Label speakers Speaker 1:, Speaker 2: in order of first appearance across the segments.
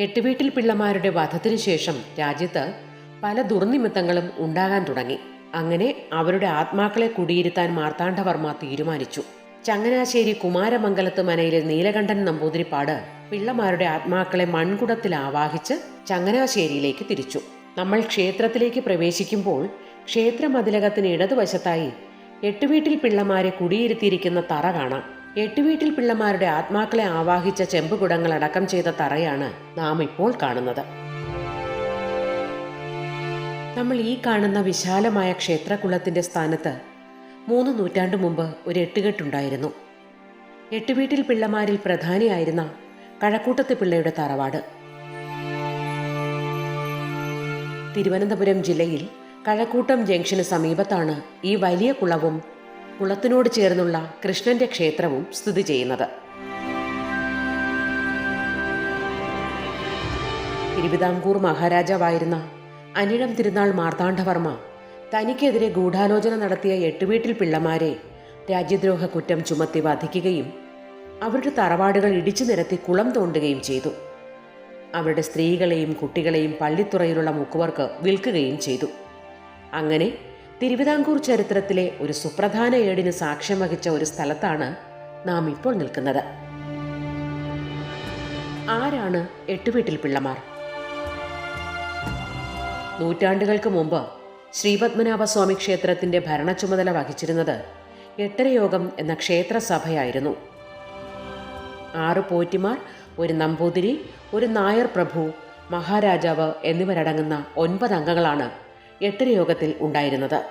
Speaker 1: എട്ടുവീട്ടിൽ പിള്ളമാരുടെ വധത്തിനു ശേഷം രാജ്യത്ത് പല ദുർനിമിത്തങ്ങളും ഉണ്ടാകാൻ തുടങ്ങി. അങ്ങനെ അവരുടെ ആത്മാക്കളെ കുടിയിരുത്താൻ മാർത്താണ്ഡവർമ്മ തീരുമാനിച്ചു. ചങ്ങനാശ്ശേരി കുമാരമംഗലത്ത് മനയിലെ നീലകണ്ഠൻ നമ്പൂതിരിപ്പാട് പിള്ളമാരുടെ ആത്മാക്കളെ മൺകുടത്തിൽ ആവാഹിച്ച് ചങ്ങനാശ്ശേരിയിലേക്ക് തിരിച്ചു. നമ്മൾ ക്ഷേത്രത്തിലേക്ക് പ്രവേശിക്കുമ്പോൾ ക്ഷേത്രമതിലകത്തിന് ഇടതുവശത്തായി എട്ടുവീട്ടിൽ പിള്ളമാരെ കുടിയിരുത്തിയിരിക്കുന്ന തറ കാണാം. എട്ടുവീട്ടിൽ പിള്ളമാരുടെ ആത്മാക്കളെ ആവാഹിച്ച ചെമ്പുകുടങ്ങൾ അടക്കം ചെയ്ത തറയാണ് നാം ഇപ്പോൾ കാണുന്നത്. നമ്മൾ ഈ കാണുന്ന വിശാലമായ ക്ഷേത്രകുളത്തിന്റെ സ്ഥാനത്ത് മൂന്ന് നൂറ്റാണ്ടു മുമ്പ് ഒരു എട്ടുകെട്ടുണ്ടായിരുന്നു. എട്ടുവീട്ടിൽ പിള്ളമാരിൽ പ്രധാനിയായിരുന്ന കഴക്കൂട്ടത്ത് പിള്ളയുടെ തറവാട്. തിരുവനന്തപുരം ജില്ലയിൽ കഴക്കൂട്ടം ജംഗ്ഷന് സമീപത്താണ് ഈ വലിയ കുളവും കുളത്തിനോട് ചേർന്നുള്ള കൃഷ്ണന്റെ ക്ഷേത്രവും സ്ഥിതി ചെയ്യുന്നത്. തിരുവിതാംകൂർ മഹാരാജാവായിരുന്ന അനിഴം തിരുനാൾ മാർത്താണ്ഡവർമ്മ തനിക്കെതിരെ ഗൂഢാലോചന നടത്തിയ എട്ടുവീട്ടിൽ പിള്ളമാരെ രാജ്യദ്രോഹ കുറ്റം ചുമത്തി വധിക്കുകയും അവരുടെ തറവാടുകൾ ഇടിച്ചു നിരത്തി കുളം തോണ്ടുകയും ചെയ്തു. അവരുടെ സ്ത്രീകളെയും കുട്ടികളെയും പള്ളിത്തുറയിലുള്ള മുക്കുവർക്ക് വിൽക്കുകയും ചെയ്തു. അങ്ങനെ തിരുവിതാംകൂർ ചരിത്രത്തിലെ ഒരു സുപ്രധാന ഏടിന് സാക്ഷ്യം വഹിച്ച ഒരു സ്ഥലത്താണ് നാം ഇപ്പോൾ നിൽക്കുന്നത്. ആരാണ് എട്ടുവീട്ടിൽ പിള്ളമാർ? നൂറ്റാണ്ടുകൾക്ക് മുമ്പ് ശ്രീപത്മനാഭസ്വാമി ക്ഷേത്രത്തിന്റെ ഭരണ ചുമതല വഹിച്ചിരുന്നത് എട്ടരയോഗം എന്ന ക്ഷേത്രസഭയായിരുന്നു. ആറ് പോറ്റിമാർ ഒരു നമ്പൂതിരി ഒരു നായർ പ്രഭു മഹാരാജാവ് എന്നിവരടങ്ങുന്ന ഒൻപത് അംഗങ്ങളാണ് എട്ടരയോഗത്തിൽ ഉണ്ടായിരുന്നത്.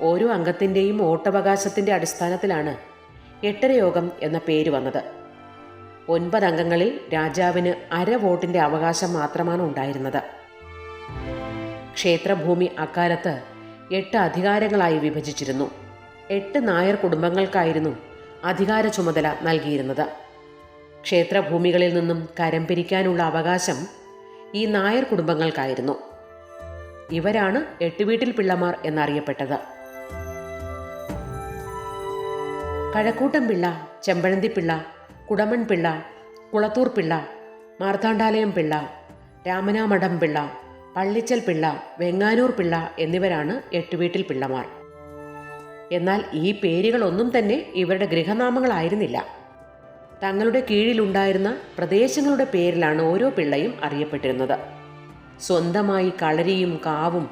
Speaker 1: ഓരോ അംഗത്തിന്റെയും വോട്ടവകാശത്തിന്റെ അടിസ്ഥാനത്തിലാണ് എട്ടരയോഗം എന്ന പേര് വന്നത്. ഒൻപത് അംഗങ്ങളിൽ രാജാവിന് അര വോട്ടിന്റെ അവകാശം മാത്രമാണ് ഉണ്ടായിരുന്നത്. ക്ഷേത്രഭൂമി അക്കാലത്ത് എട്ട് അധികാരങ്ങളായി വിഭജിച്ചിരുന്നു. എട്ട് നായർ കുടുംബങ്ങൾക്കായിരുന്നു അധികാര ചുമതല നൽകിയിരുന്നത്. ക്ഷേത്രഭൂമികളിൽ നിന്നും കരം പിരിക്കാനുള്ള അവകാശം ഈ നായർ കുടുംബങ്ങൾക്കായിരുന്നു. ഇവരാണ് എട്ടുവീട്ടിൽ പിള്ളമാർ എന്നറിയപ്പെട്ടത്. കഴക്കൂട്ടം പിള്ള ചെമ്പഴന്തി പിള്ള കുടമൺ പിള്ള കുളത്തൂർ പിള്ള മാർത്താണ്ഡാലയം പിള്ള രാമനാമഠം പിള്ള പള്ളിച്ചൽ പിള്ള വെങ്ങാനൂർ പിള്ള എന്നിവരാണ് എട്ടുവീട്ടിൽ പിള്ളമാർ. എന്നാൽ ഈ പേരുകളൊന്നും തന്നെ ഇവരുടെ ഗൃഹനാമങ്ങളായിരുന്നില്ല. തങ്ങളുടെ കീഴിലുണ്ടായിരുന്ന പ്രദേശങ്ങളുടെ പേരിലാണ് ഓരോ പിള്ളയും അറിയപ്പെട്ടിരുന്നത്. സ്വന്തമായി കളരിയും കാവും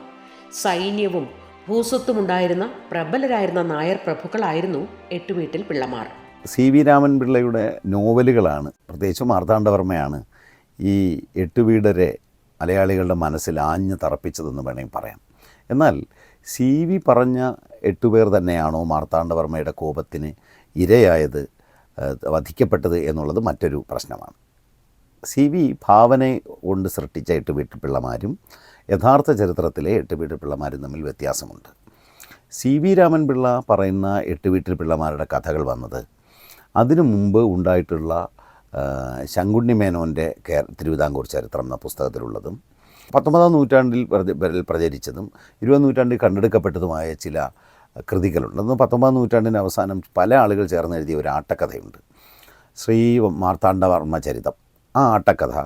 Speaker 1: സൈന്യവും ഭൂസ്വത്തുമുണ്ടായിരുന്ന പ്രബലരായിരുന്ന നായർ പ്രഭുക്കളായിരുന്നു എട്ടുവീട്ടിൽ പിള്ളമാർ.
Speaker 2: സി വി രാമൻ പിള്ളയുടെ നോവലുകളാണ് പ്രത്യേകിച്ച് മാർത്താണ്ഡവർമ്മയാണ് ഈ എട്ടുവീടരെ മലയാളികളുടെ മനസ്സിൽ ആഞ്ഞു തറപ്പിച്ചതെന്ന് വേണമെങ്കിൽ പറയാം. എന്നാൽ സി വി പറഞ്ഞ എട്ടുപേർ തന്നെയാണോ മാർത്താണ്ഡവർമ്മയുടെ കോപത്തിന് ഇരയായത് വധിക്കപ്പെട്ടത് എന്നുള്ളത് മറ്റൊരു പ്രശ്നമാണ്. സി വി ഭാവന കൊണ്ട് സൃഷ്ടിച്ച പിള്ളമാരും യഥാർത്ഥ ചരിത്രത്തിലെ എട്ട് വീട്ടിൽ പിള്ളമാരും തമ്മിൽ വ്യത്യാസമുണ്ട്. സി വി രാമൻ പിള്ള പറയുന്ന എട്ട് വീട്ടിൽ പിള്ളമാരുടെ കഥകൾ വന്നത് അതിനു മുമ്പ് ഉണ്ടായിട്ടുള്ള ശങ്കുണ്ണി മേനോന്റെ കേ തിരുവിതാംകൂർ ചരിത്രം എന്ന പുസ്തകത്തിലുള്ളതും പത്തൊമ്പതാം നൂറ്റാണ്ടിൽ പ്രചരിച്ചതും ഇരുപതാം നൂറ്റാണ്ടിൽ കണ്ടെടുക്കപ്പെട്ടതുമായ ചില കൃതികളുണ്ട്. അന്ന് പത്തൊമ്പതാം നൂറ്റാണ്ടിന്റെ അവസാനം പല ആളുകൾ ചേർന്ന് എഴുതിയ ഒരു ആട്ടക്കഥയുണ്ട്. ശ്രീ മാർത്താണ്ഡവർമ്മ ചരിതം. ആ ആട്ടക്കഥ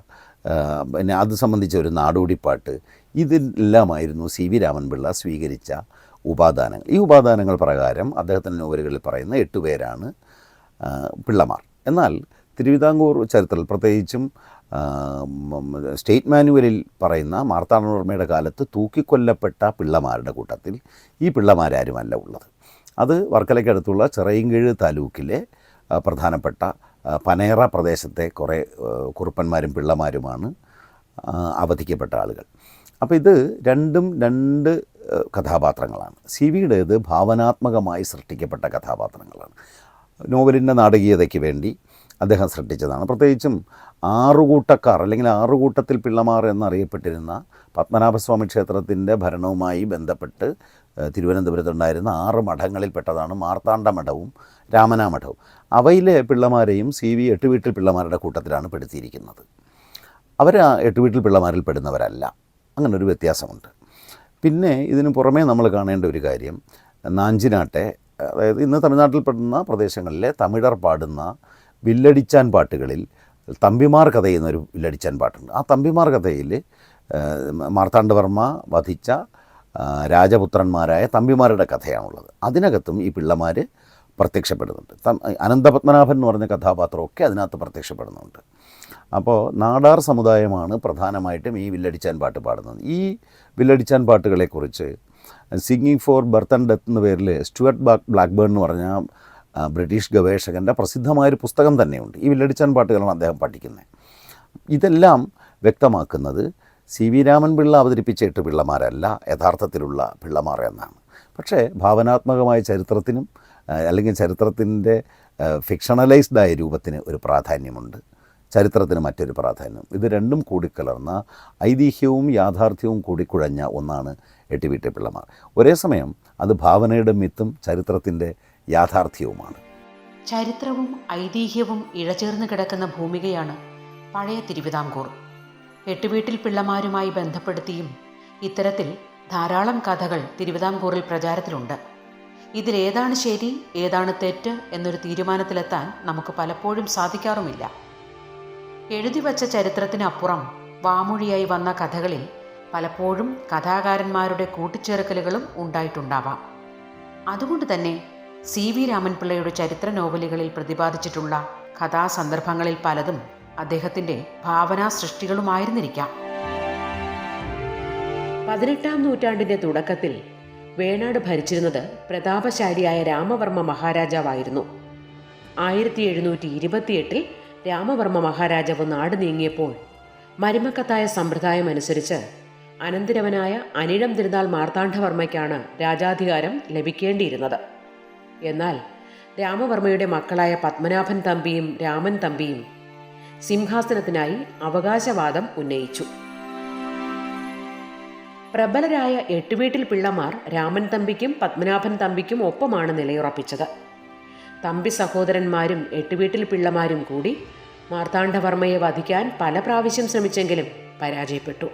Speaker 2: പിന്നെ അത് സംബന്ധിച്ച ഒരു നാടോടിപ്പാട്ട് ഇതെല്ലാമായിരുന്നു സി വി രാമൻപിള്ള സ്വീകരിച്ച ഉപാദാനങ്ങൾ. ഈ ഉപാദാനങ്ങൾ പ്രകാരം അദ്ദേഹത്തിന്റെ നോവലുകളിൽ പറയുന്ന എട്ട് പേരാണ് പിള്ളമാർ. എന്നാൽ തിരുവിതാംകൂർ ചരിത്രത്തിൽ പ്രത്യേകിച്ചും സ്റ്റേറ്റ് മാനുവലിൽ പറയുന്ന മാർത്താണ്ഡവർമ്മയുടെ കാലത്ത് തൂക്കിക്കൊല്ലപ്പെട്ട പിള്ളമാരുടെ കൂട്ടത്തിൽ ഈ പിള്ളമാരാരുമല്ല ഉള്ളത്. അത് വർക്കലയ്ക്കടുത്തുള്ള ചിറയിൻകീഴ് താലൂക്കിലെ പ്രധാനപ്പെട്ട പനേറ പ്രദേശത്തെ കുറേ കുറുപ്പന്മാരും പിള്ളമാരുമാണ് അവധിക്കപ്പെട്ട ആളുകൾ. അപ്പോൾ ഇത് രണ്ടും രണ്ട് കഥാപാത്രങ്ങളാണ്. സി വിയുടേത് ഭാവനാത്മകമായി സൃഷ്ടിക്കപ്പെട്ട കഥാപാത്രങ്ങളാണ്. നോവലിന്റെ നാടകീയതയ്ക്ക് വേണ്ടി അദ്ദേഹം സൃഷ്ടിച്ചതാണ് പ്രത്യേകിച്ചും ആറുകൂട്ടക്കാർ അല്ലെങ്കിൽ ആറുകൂട്ടത്തിൽ പിള്ളമാർ എന്നറിയപ്പെട്ടിരുന്ന പത്മനാഭസ്വാമി ക്ഷേത്രത്തിന്റെ ഭരണവുമായി ബന്ധപ്പെട്ട് തിരുവനന്തപുരത്തുണ്ടായിരുന്ന ആറ് മഠങ്ങളിൽപ്പെട്ടതാണ് മാർത്താണ്ഡ മഠവും രാമനാ മഠവും അവയിലെ പിള്ളമാരെയും സി വി എട്ടുവീട്ടിൽ പിള്ളമാരുടെ കൂട്ടത്തിലാണ് പെടുത്തിയിരിക്കുന്നത്. അവർ എട്ടുവീട്ടിൽ പിള്ളമാരിൽ പെടുന്നവരല്ല. അങ്ങനെ ഒരു വ്യത്യാസമുണ്ട്. പിന്നെ ഇതിന് പുറമേ നമ്മൾ കാണേണ്ട ഒരു കാര്യം നാഞ്ചിനാട്ടെ അതായത് ഇന്ന് തമിഴ്നാട്ടിൽ പെടുന്ന പ്രദേശങ്ങളിലെ തമിഴർ പാടുന്ന വില്ലടിച്ചാൻ പാട്ടുകളിൽ തമ്പിമാർ കഥയെന്നൊരു വില്ലടിച്ചാൻ പാട്ടുണ്ട്. ആ തമ്പിമാർ കഥയിൽ മാർത്താണ്ഡവർമ്മ വധിച്ച രാജപുത്രന്മാരായ തമ്പിമാരുടെ കഥയാണുള്ളത്. അതിനകത്തും ഈ പിള്ളമാർ പ്രത്യക്ഷപ്പെടുന്നുണ്ട്. അനന്തപത്മനാഭൻ എന്ന് പറഞ്ഞ കഥാപാത്രമൊക്കെ അതിനകത്ത് പ്രത്യക്ഷപ്പെടുന്നുണ്ട്. അപ്പോൾ നാടാർ സമുദായമാണ് പ്രധാനമായിട്ടും ഈ വില്ലടിച്ചാൻ പാട്ട് പാടുന്നത്. ഈ വില്ലടിച്ചാൻ പാട്ടുകളെക്കുറിച്ച് singing for birth and death എന്ന പേരിൽ സ്റ്റുവർട്ട് ബാക്ക് ബ്ലാക്ക്ബേൺ എന്ന് പറഞ്ഞ ബ്രിട്ടീഷ് ഗവേഷകന്റെ പ്രസിദ്ധമായൊരു പുസ്തകം തന്നെയുണ്ട്. ഈ വില്ലടിച്ചാൻ പാട്ടുകളാണ് അദ്ദേഹം പഠിക്കുന്നത്. ഇതെല്ലാം വ്യക്തമാക്കുന്നത് സി വി രാമൻപിള്ള അവതരിപ്പിച്ച എട്ട് പിള്ളമാരല്ല യഥാർത്ഥത്തിലുള്ള പിള്ളമാർ എന്നാണ്. പക്ഷേ ഭാവനാത്മകമായ ചരിത്രത്തിനും അല്ലെങ്കിൽ ചരിത്രത്തിന്റെ ഫിക്ഷണലൈസ്ഡായ രൂപത്തിന് ഒരു പ്രാധാന്യമുണ്ട്. ചരിത്രത്തിന് മറ്റൊരു പ്രാധാന്യം. ഇത് രണ്ടും കൂടിക്കലർന്ന ഐതിഹ്യവും യാഥാർത്ഥ്യവും കൂടിക്കുഴഞ്ഞ ഒന്നാണ് എട്ടി പിള്ളമാർ. ഒരേ സമയം അത് ഭാവനയുടെ മിത്തും ചരിത്രത്തിന്റെ യാഥാർത്ഥ്യവുമാണ്.
Speaker 1: ചരിത്രവും ഐതിഹ്യവും ഇഴചേർന്ന് കിടക്കുന്ന ഭൂമികയാണ് പഴയ തിരുവിതാംകൂർ. എട്ടുവീട്ടിൽ പിള്ളമാരുമായി ബന്ധപ്പെടുത്തിയും ഇത്തരത്തിൽ ധാരാളം കഥകൾ തിരുവിതാംകൂറിൽ പ്രചാരത്തിലുണ്ട്. ഇതിലേതാണ് ശരി ഏതാണ് തെറ്റ് എന്നൊരു തീരുമാനത്തിലെത്താൻ നമുക്ക് പലപ്പോഴും സാധിക്കാറുമില്ല. എഴുതി വച്ച ചരിത്രത്തിനപ്പുറം വാമൊഴിയായി വന്ന കഥകളിൽ പലപ്പോഴും കഥാകാരന്മാരുടെ കൂട്ടിച്ചേർക്കലുകളും ഉണ്ടായിട്ടുണ്ടാവാം. അതുകൊണ്ട് തന്നെ സി വി രാമൻപിള്ളയുടെ ചരിത്ര നോവലുകളിൽ പ്രതിപാദിച്ചിട്ടുള്ള കഥാസന്ദർഭങ്ങളിൽ പലതും അദ്ദേഹത്തിന്റെ ഭാവനാ സൃഷ്ടികളുമായിരുന്നിരിക്കാം. പതിനെട്ടാം നൂറ്റാണ്ടിന്റെ തുടക്കത്തിൽ വേണാട് ഭരിച്ചിരുന്നത് പ്രതാപശാലിയായ രാമവർമ്മ മഹാരാജാവായിരുന്നു. ആയിരത്തി എഴുന്നൂറ്റി ഇരുപത്തിയെട്ടിൽ രാമവർമ്മ മഹാരാജാവ് നാട് നീങ്ങിയപ്പോൾ മരുമക്കത്തായ സമ്പ്രദായം അനുസരിച്ച് അനന്തരവനായ അനിഴം തിരുനാൾ മാർത്താണ്ഡവർമ്മയ്ക്കാണ് രാജാധികാരം ലഭിക്കേണ്ടിയിരുന്നത്. എന്നാൽ രാമവർമ്മയുടെ മക്കളായ പത്മനാഭൻ തമ്പിയും രാമൻ തമ്പിയും സിംഹാസനത്തിനായി അവകാശവാദം ഉന്നയിച്ചു. പ്രബലരായ എട്ടുവീട്ടിൽ പിള്ളമാർ രാമൻ തമ്പിക്കും പത്മനാഭൻ തമ്പിക്കും ഒപ്പമാണ് നിലയുറപ്പിച്ചത്. തമ്പി സഹോദരന്മാരും എട്ടുവീട്ടിൽ പിള്ളമാരും കൂടി മാർത്താണ്ഡവർമ്മയെ വധിക്കാൻ പല പ്രാവശ്യം ശ്രമിച്ചെങ്കിലും പരാജയപ്പെട്ടു.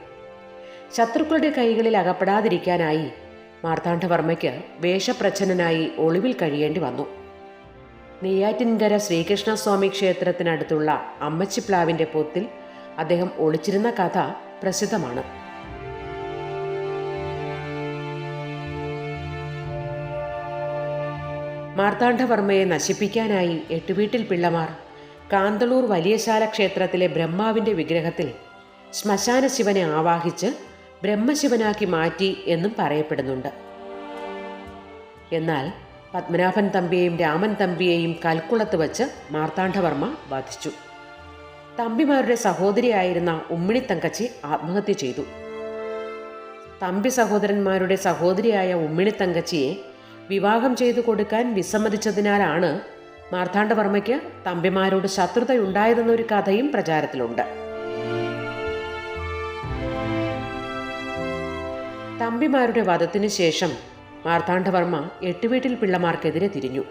Speaker 1: ശത്രുക്കളുടെ കൈകളിൽ അകപ്പെടാതിരിക്കാനായി മാർത്താണ്ഡവർമ്മയ്ക്ക് വേഷപ്രച്ഛന്നനായി ഒളിവിൽ കഴിയേണ്ടി വന്നു. നെയ്യാറ്റിൻകര ശ്രീകൃഷ്ണസ്വാമി ക്ഷേത്രത്തിനടുത്തുള്ള അമ്മച്ചിപ്ലാവിന്റെ പൊത്തിൽ അദ്ദേഹം ഒളിച്ചിരുന്ന കഥ പ്രസിദ്ധമാണ്. മാർത്താണ്ഡവർമ്മയെ നശിപ്പിക്കാനായി എട്ടുവീട്ടിൽ പിള്ളമാർ കാന്തളൂർ വലിയശാല ക്ഷേത്രത്തിലെ ബ്രഹ്മാവിന്റെ വിഗ്രഹത്തിൽ ശ്മശാന ശിവനെ ആവാഹിച്ച് ബ്രഹ്മശിവനാക്കി മാറ്റി എന്നും പറയപ്പെടുന്നുണ്ട്. എന്നാൽ പത്മനാഭൻ തമ്പിയെയും രാമൻ തമ്പിയെയും കൽക്കുളത്ത് വച്ച് മാർത്താണ്ഡവർമ്മ വധിച്ചു. തമ്പിമാരുടെ സഹോദരിയായിരുന്ന ഉമ്മിണി തങ്കച്ചി ആത്മഹത്യ ചെയ്തു. തമ്പി സഹോദരന്മാരുടെ സഹോദരിയായ ഉമ്മിണി തങ്കച്ചിയെ വിവാഹം ചെയ്തു കൊടുക്കാൻ വിസമ്മതിച്ചതിനാലാണ് മാർത്താണ്ഡവർമ്മയ്ക്ക് തമ്പിമാരോട് ശത്രുതയുണ്ടായതെന്നൊരു കഥയും പ്രചാരത്തിലുണ്ട്. തമ്പിമാരുടെ വധത്തിനു ശേഷം മാർത്താണ്ഡവർമ്മ എട്ടുവീട്ടിൽ പിള്ളമാർക്കെതിരെ തിരിഞ്ഞു.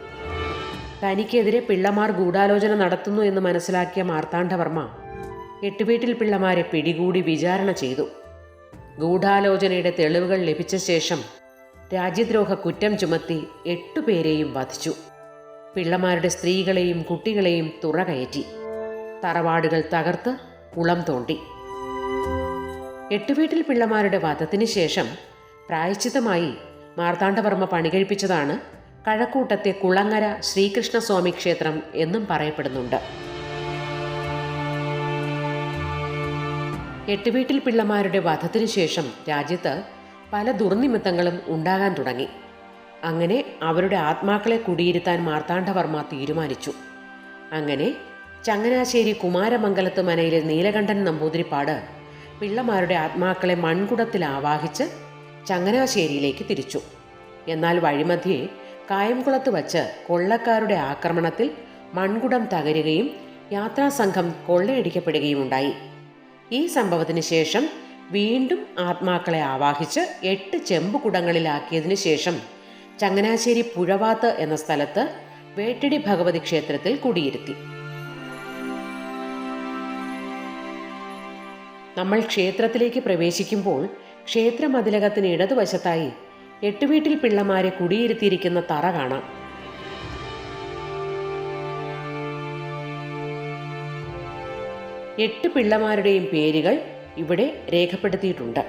Speaker 1: തനിക്കെതിരെ പിള്ളമാർ ഗൂഢാലോചന നടത്തുന്നു എന്ന് മനസ്സിലാക്കിയ മാർത്താണ്ഡവർമ്മ എട്ടുവീട്ടിൽ പിള്ളമാരെ പിടികൂടി വിചാരണ ചെയ്തു. ഗൂഢാലോചനയുടെ തെളിവുകൾ ലഭിച്ച ശേഷം രാജ്യദ്രോഹ കുറ്റം ചുമത്തി എട്ടുപേരെയും വധിച്ചു. പിള്ളമാരുടെ സ്ത്രീകളെയും കുട്ടികളെയും തുറകയറ്റി. തറവാടുകൾ തകർത്ത് കുളം തോണ്ടി. എട്ടുവീട്ടിൽ പിള്ളമാരുടെ വധത്തിന് ശേഷം പ്രായശ്ചിത്തമായി മാർത്താണ്ഡവർമ്മ പണികഴിപ്പിച്ചതാണ് കഴക്കൂട്ടത്തെ കുളങ്ങര ശ്രീകൃഷ്ണസ്വാമി ക്ഷേത്രം എന്നും പറയപ്പെടുന്നുണ്ട്. എട്ടുവീട്ടിൽ പിള്ളമാരുടെ വധത്തിനു ശേഷം രാജ്യത്ത് പല ദുർനിമിത്തങ്ങളും ഉണ്ടാകാൻ തുടങ്ങി. അങ്ങനെ അവരുടെ ആത്മാക്കളെ കുടിയിരുത്താൻ മാർത്താണ്ഡവർമ്മ തീരുമാനിച്ചു. അങ്ങനെ ചങ്ങനാശ്ശേരി കുമാരമംഗലത്ത് മനയിലെ നീലകണ്ഠൻ നമ്പൂതിരിപ്പാട് പിള്ളമാരുടെ ആത്മാക്കളെ മൺകുടത്തിൽ ആവാഹിച്ച് ചങ്ങനാശ്ശേരിയിലേക്ക് തിരിച്ചു. എന്നാൽ വഴിമധ്യേ കായംകുളത്ത് വച്ച് കൊള്ളക്കാരുടെ ആക്രമണത്തിൽ മൺകുടം തകരുകയും യാത്രാസംഘം കൊള്ളയടിക്കപ്പെടുകയും ഉണ്ടായി ഈ സംഭവത്തിന് ശേഷം വീണ്ടും ആത്മാക്കളെ ആവാഹിച്ച് എട്ട് ചെമ്പുകുടങ്ങളിലാക്കിയതിനു ശേഷം ചങ്ങനാശ്ശേരി പുഴവാത്ത് എന്ന സ്ഥലത്ത് വേട്ടിടി ഭഗവതി ക്ഷേത്രത്തിൽ കുടിയിരുത്തി. നമ്മൾ ക്ഷേത്രത്തിലേക്ക് പ്രവേശിക്കുമ്പോൾ ക്ഷേത്രമതിലകത്തിന് ഇടതുവശത്തായി എട്ടുവീട്ടിൽ പിള്ളമാരെ കുടിയിരുത്തിയിരിക്കുന്ന തറ കാണാം. എട്ട് പിള്ളമാരുടെയും പേരുകൾ ഇവിടെ രേഖപ്പെടുത്തിയിട്ടുണ്ട്.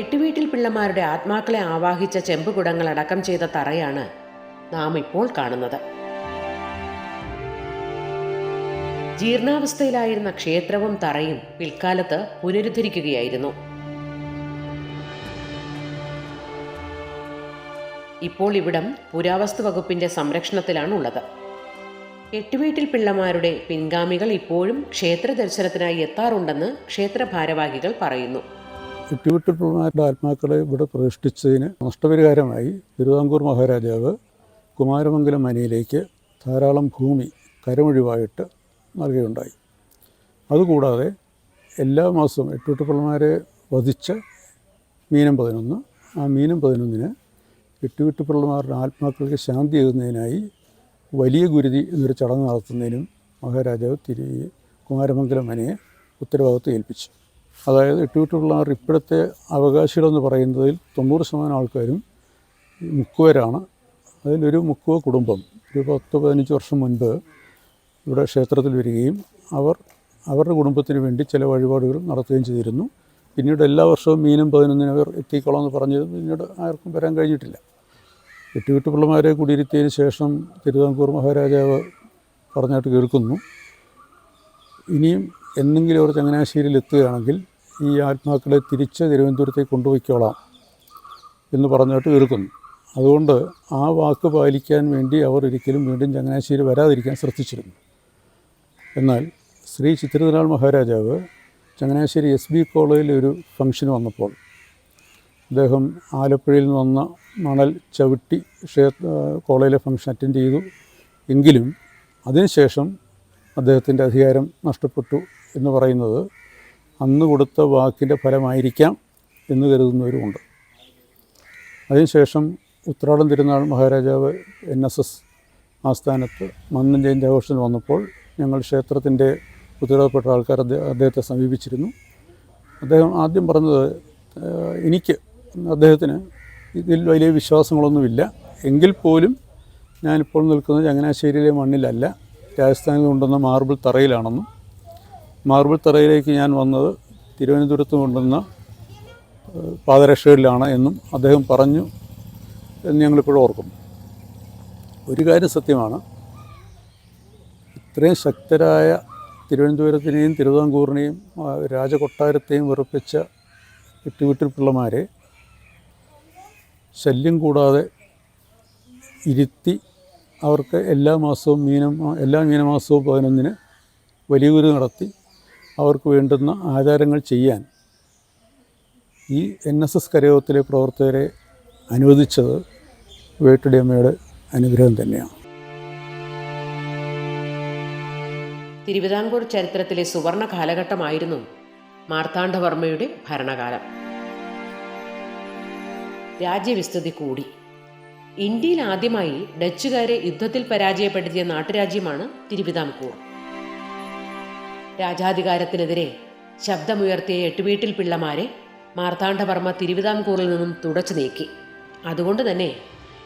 Speaker 1: എട്ടുവീട്ടിൽ പിള്ളമാരുടെ ആത്മാക്കളെ ആവാഹിച്ച ചെമ്പുകുടങ്ങൾ അടക്കം ചെയ്ത തറയാണ് നാം ഇപ്പോൾ കാണുന്നത്. ജീർണാവസ്ഥയിലായിരുന്ന ക്ഷേത്രവും തറയും പിൽക്കാലത്ത് പുനരുദ്ധരിക്കുകയായിരുന്നു. ഇപ്പോൾ ഇവിടം പുരാവസ്തു വകുപ്പിന്റെ സംരക്ഷണത്തിലാണ് ഉള്ളത് എട്ടുവീട്ടിൽ പിള്ളമാരുടെ പിൻഗാമികൾ ഇപ്പോഴും ക്ഷേത്ര ദർശനത്തിനായി എത്താറുണ്ടെന്ന് ക്ഷേത്ര ഭാരവാഹികൾ പറയുന്നു.
Speaker 3: എട്ടുവീട്ടിൽ പിള്ളമാരുടെ ആത്മാക്കളെ ഇവിടെ പ്രതിഷ്ഠിച്ചതിന് നഷ്ടപരിഹാരമായി തിരുവിതാംകൂർ മഹാരാജാവ് കുമാരമംഗലം മനയിലേക്ക് ധാരാളം ഭൂമി കരമൊഴിവായിട്ട് നൽകുകയുണ്ടായി. അതുകൂടാതെ എല്ലാ മാസവും എട്ടുവിട്ടുപിള്ളമാരെ വധിച്ച മീനം പതിനൊന്ന്. ആ മീനം പതിനൊന്നിന് എട്ടുവിട്ടുപിള്ളമാരുടെ ആത്മാക്കൾക്ക് ശാന്തി എഴുതുന്നതിനായി വലിയ ഗുരുതി എന്നൊരു ചടങ്ങ് നടത്തുന്നതിനും മഹാരാജാവ് തിരി കുമാരമംഗലം മനയെ ഉത്തരവാദിത്വം ഏൽപ്പിച്ചു. അതായത് എട്ടുവിട്ടുപിള്ളമാർ ഇപ്പോഴത്തെ അവകാശികളെന്ന് പറയുന്നതിൽ തൊണ്ണൂറ് ശതമാനം ആൾക്കാരും മുക്കുവരാണ്. അതിലൊരു മുക്കുവ കുടുംബം ഒരു പത്ത് പതിനഞ്ച് വർഷം മുൻപ് ഇവിടെ ക്ഷേത്രത്തിൽ വരികയും അവർ അവരുടെ കുടുംബത്തിന് വേണ്ടി ചില വഴിപാടുകൾ നടത്തുകയും ചെയ്തിരുന്നു. പിന്നീട് എല്ലാ വർഷവും മീനും പതിനൊന്നിന് അവർ എത്തിക്കോളാം എന്ന് പറഞ്ഞത് പിന്നീട് ആർക്കും വരാൻ കഴിഞ്ഞിട്ടില്ല. എട്ടുവിട്ട് പിള്ളമാരെ കുടിയിരുത്തിയതിന് ശേഷം തിരുവിതാംകൂർ മഹാരാജാവ് പറഞ്ഞായിട്ട് കേൾക്കുന്നു. ഇനിയും എന്തെങ്കിലും അവർ ചങ്ങനാശ്ശേരിയിൽ എത്തുകയാണെങ്കിൽ ഈ ആത്മാക്കളെ തിരിച്ച് തിരുവനന്തപുരത്തേക്ക് കൊണ്ടുപോയിക്കോളാം എന്ന് പറഞ്ഞായിട്ട് കേൾക്കുന്നു. അതുകൊണ്ട് ആ വാക്ക് പാലിക്കാൻ വേണ്ടി അവർ ഒരിക്കലും വീണ്ടും ചങ്ങനാശ്ശേരി വരാതിരിക്കാൻ ശ്രദ്ധിച്ചിരുന്നു. എന്നാൽ ശ്രീ ചിത്രതിരാൾ മഹാരാജാവ് ചങ്ങനാശ്ശേരി എസ് ബി കോളേജിൽ ഒരു ഫംഗ്ഷൻ വന്നപ്പോൾ അദ്ദേഹം ആലപ്പുഴയിൽ നിന്ന് വന്ന മണൽ ചവിട്ടി ക്ഷേത്ര കോളേജിലെ ഫംഗ്ഷൻ അറ്റൻഡ് ചെയ്തു. എങ്കിലും അതിനുശേഷം അദ്ദേഹത്തിന്റെ അധികാരം നഷ്ടപ്പെട്ടു എന്ന് പറയുന്നത് അന്ന് കൊടുത്ത വാക്കിന്റെ ഫലമായിരിക്കാം എന്ന് കരുതുന്നവരുമുണ്ട്. അതിനുശേഷം ഉത്രാടം തിരുനാൾ മഹാരാജാവ് എൻ എസ് എസ് ആസ്ഥാനത്ത് മന്നൻ ജയന്തി ആഘോഷത്തിന് വന്നപ്പോൾ ഞങ്ങൾ ക്ഷേത്രത്തിന്റെ ഉത്തരവാദപ്പെട്ട ആൾക്കാർ അദ്ദേഹം അദ്ദേഹത്തെ സമീപിച്ചിരുന്നു. അദ്ദേഹം ആദ്യം പറഞ്ഞത് എനിക്ക് അദ്ദേഹത്തിന് ഇതിൽ വലിയ വിശ്വാസങ്ങളൊന്നുമില്ല. എങ്കിൽ പോലും ഞാനിപ്പോൾ നിൽക്കുന്നത് ചങ്ങനാശ്ശേരിയിലെ മണ്ണിലല്ല. രാജസ്ഥാനിൽ കൊണ്ടുവന്ന മാർബിൾ തറയിലാണെന്നും മാർബിൾ തറയിലേക്ക് ഞാൻ വന്നത് തിരുവനന്തപുരത്ത് കൊണ്ടുവന്ന പാദരക്ഷകളിലാണ് എന്നും അദ്ദേഹം പറഞ്ഞു എന്ന് ഞങ്ങളിപ്പോഴും ഓർക്കും ഒരു കാര്യം സത്യമാണ് ഇത്രയും ശക്തരായ തിരുവനന്തപുരത്തിനെയും തിരുവിതാംകൂറിനെയും രാജകൊട്ടാരത്തെയും വെറുപ്പിച്ച എട്ടുവീട്ടിൽ പിള്ളമാരെ ശല്യം കൂടാതെ ഇരുത്തി അവർക്ക് എല്ലാ മാസവും മീന എല്ലാ മീനമാസവും പതിനൊന്നിന് വലിയ ഗുരു നടത്തി അവർക്ക് വേണ്ടുന്ന ആചാരങ്ങൾ ചെയ്യാൻ ഈ എൻ എസ് എസ് കരയോഗത്തിലെ പ്രവർത്തകരെ അനുവദിച്ചത് വേട്ടുടിയമ്മയുടെ അനുഗ്രഹം തന്നെയാണ്.
Speaker 1: തിരുവിതാംകൂർ ചരിത്രത്തിലെ സുവർണ കാലഘട്ടമായിരുന്നു മാർത്താണ്ഡവർമ്മയുടെ ഭരണകാലം. രാജ്യവിസ്തൃതി കൂടി. ഇന്ത്യയിൽ ആദ്യമായി ഡച്ചുകാരെ യുദ്ധത്തിൽ പരാജയപ്പെടുത്തിയ നാട്ടുരാജ്യമാണ് തിരുവിതാംകൂർ. രാജാധികാരത്തിനെതിരെ ശബ്ദമുയർത്തിയ എട്ടുവീട്ടിൽ പിള്ളമാരെ മാർത്താണ്ഡവർമ്മ തിരുവിതാംകൂറിൽ നിന്നും തുടച്ചു നീക്കി. അതുകൊണ്ട് തന്നെ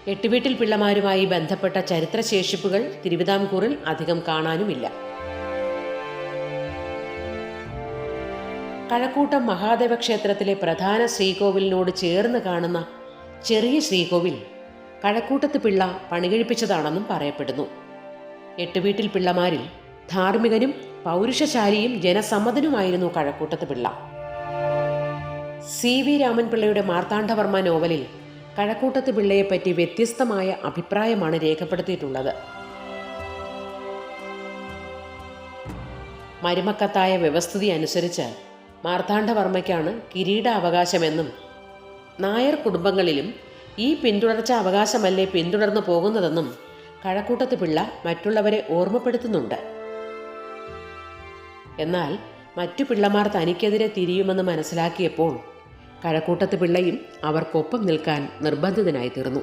Speaker 1: എട്ടുവീട്ടിൽ പിള്ളമാരുമായി ബന്ധപ്പെട്ട ചരിത്രശേഷിപ്പുകൾ തിരുവിതാംകൂറിൽ അധികം കാണാനുമില്ല. കഴക്കൂട്ടം മഹാദേവ ക്ഷേത്രത്തിലെ പ്രധാന ശ്രീകോവിലിനോട് ചേർന്ന് കാണുന്ന ചെറിയ ശ്രീകോവിൽ കഴക്കൂട്ടത്ത് പിള്ള പണികഴിപ്പിച്ചതാണെന്നും പറയപ്പെടുന്നു. എട്ടുവീട്ടിൽ പിള്ളമാരിൽ ധാർമ്മികനും പൗരുഷശാലിയും ജനസമ്മതനുമായിരുന്നു കഴക്കൂട്ടത്ത് പിള്ള. സി വി രാമൻപിള്ളയുടെ മാർത്താണ്ഡവർമ്മ നോവലിൽ കഴക്കൂട്ടത്ത് പിള്ളയെപ്പറ്റി വ്യത്യസ്തമായ അഭിപ്രായമാണ് രേഖപ്പെടുത്തിയിട്ടുള്ളത്. മരുമക്കത്തായ വ്യവസ്ഥിതി അനുസരിച്ച് മാർത്താണ്ഡവർമ്മയ്ക്കാണ് കിരീടാവകാശമെന്നും നായർ കുടുംബങ്ങളിലും ഈ പിന്തുടർച്ച അവകാശമല്ലേ പിന്തുടർന്നു പോകുന്നതെന്നും കഴക്കൂട്ടത്ത് പിള്ള മറ്റുള്ളവരെ ഓർമ്മപ്പെടുത്തുന്നുണ്ട്. എന്നാൽ മറ്റു പിള്ളമാർ തനിക്കെതിരെ തിരിയുമെന്ന് മനസ്സിലാക്കിയപ്പോൾ കഴക്കൂട്ടത്ത് പിള്ളയും അവർക്കൊപ്പം നിൽക്കാൻ നിർബന്ധിതനായി തീർന്നു.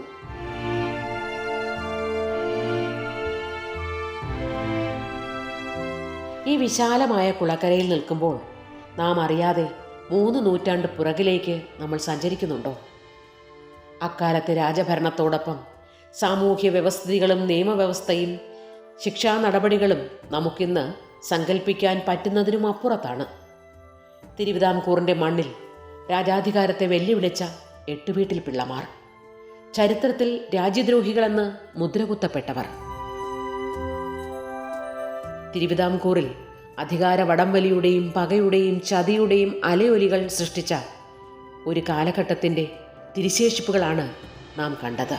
Speaker 1: ഈ വിശാലമായ കുളക്കരയിൽ നിൽക്കുമ്പോൾ നാം അറിയാതെ മൂന്ന് നൂറ്റാണ്ട് പുറകിലേക്ക് നമ്മൾ സഞ്ചരിക്കുന്നുണ്ടോ? അക്കാലത്തെ രാജഭരണത്തോടൊപ്പം സാമൂഹ്യ വ്യവസ്ഥകളും നിയമവ്യവസ്ഥയും ശിക്ഷാ നടപടികളും നമുക്കിന്ന് സങ്കല്പിക്കാൻ പറ്റുന്നതിനും അപ്പുറത്താണ്. തിരുവിതാംകൂറിന്റെ മണ്ണിൽ രാജാധികാരത്തെ വെല്ലുവിളിച്ച എട്ടുവീട്ടിൽ പിള്ളമാർ. ചരിത്രത്തിൽ രാജ്യദ്രോഹികളെന്ന് മുദ്രകുത്തപ്പെട്ടവർ. തിരുവിതാംകൂറിൽ അധികാര വടംവലിയുടെയും പകയുടെയും ചതിയുടെയും അലയൊലികൾ സൃഷ്ടിച്ച ഒരു കാലഘട്ടത്തിന്റെ തിരിശേഷിപ്പുകളാണ് നാം കണ്ടത്.